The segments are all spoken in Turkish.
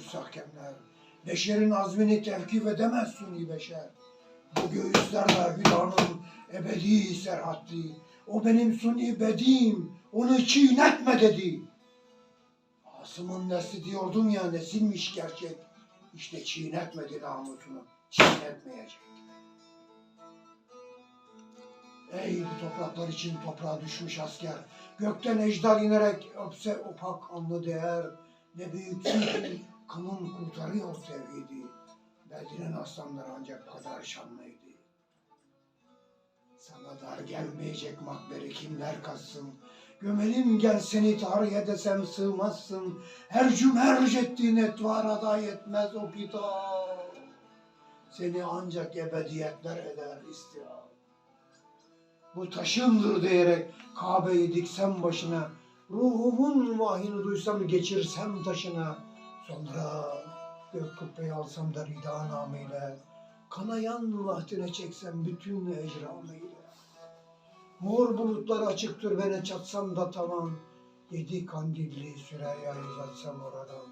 koymuş hakemler. Beşerin azmini tevkif edemez suni beşer. Bu göğüslerde hüdanın ebedi serhatti. O benim suni bedim, onu çiğnetme dedi. Asım'ın nesli diyordum ya nesilmiş gerçek. İşte çiğnetmedi namusunu, çiğnetmeyecek. Ey bu topraklar için toprağa düşmüş asker. Gökten ejder inerek öpse opak anlı değer. Ne büyüksün kanın kurtarıyor tevhidi. Bedir'in aslanları ancak kadar şanlıydı. Sana dar gelmeyecek makberi kimler katsın. Gömelim gel seni tarihe desem sığmazsın. Her cümerc ettiğin etvara da yetmez o pita. Seni ancak ebediyetler eder istihar. Bu taşındır diyerek Kabe'yi diksem başına. Ruhumun vahini duysam geçirsem taşına. Sonra gök kubbeyi alsam da rida namıyla. Kanayan vahdine çeksem bütün ecramıyla. Mor bulutlar açıktır beni çatsam da tamam. Yedi kandilli Süreyya'yı uzatsam oradan.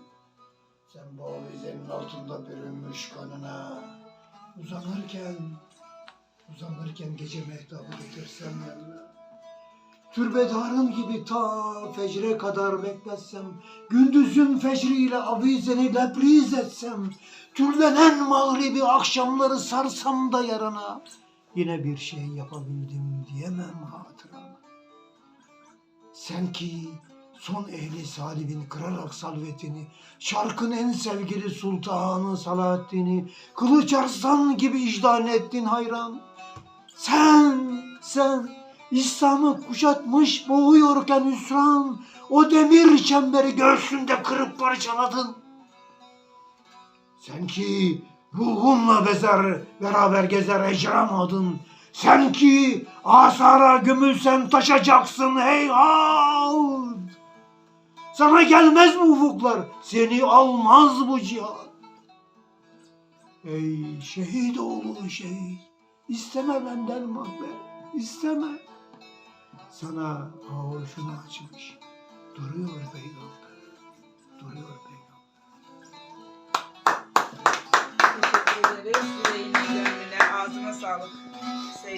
Sen bu avizenin altında bürünmüş kanına. Uzanırken, uzanırken gece mehtabı getirsem yanına. Türbedarın gibi ta fecre kadar bekletsem, gündüzün fecriyle avizeni lebriz etsem, türlenen mağribi akşamları sarsam da yarana, yine bir şey yapabildim diyemem hatırama. Sen ki son ehli salibin kırarak salvetini, şarkın en sevgili sultanı Salahaddin'i, kılıç arslan gibi icdan ettin hayran. Sen, sen İslam'ı kuşatmış boğuyorken hüsran, o demir çemberi göğsünde kırıp parçaladın. Sen ki ruhunla bezer, beraber gezer ecramadın. Sen ki asara gömülsen taşacaksın heyhat. Sana gelmez mi ufuklar, seni almaz bu cihan. Ey şehit oğlu şehit, isteme benden mahber, isteme sana avucunu açmış. Duruyor da yolda. Duruyor da yolda. Teşekkür ederiz. Yüreğine, gönlüne, ağzına sağlık.